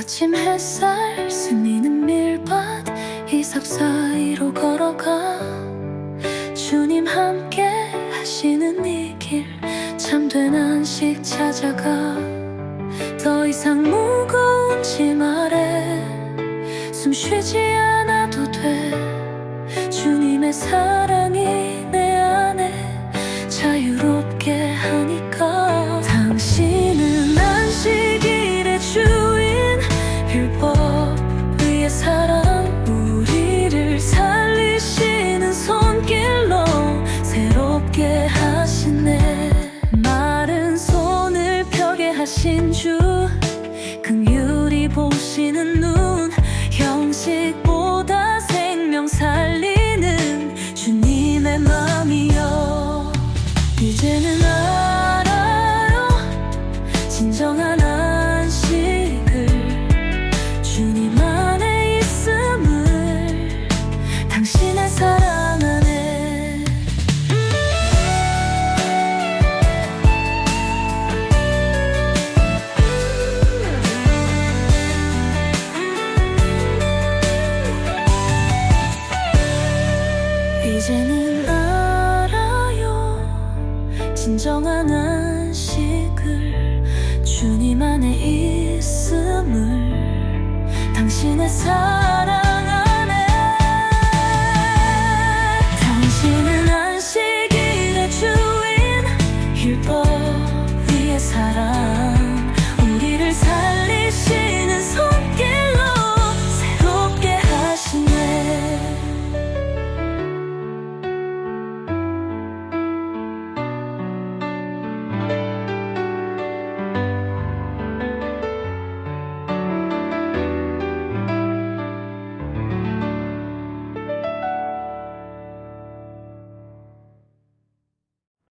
아침 햇살 스미는 밀밭 이삽 사이로 걸어가. 주님 함께 하시는 이 길 참된 안식 찾아가. 더 이상 무거운 짐 아래 숨 쉬지 않아도 돼. 주님의 사랑이 내 사랑 우리를 살리시는 손길로 새롭게 하시네. 마른 손을 펴게 하신 주 이제는 알아요. 진정한 안식을 주님 안에 있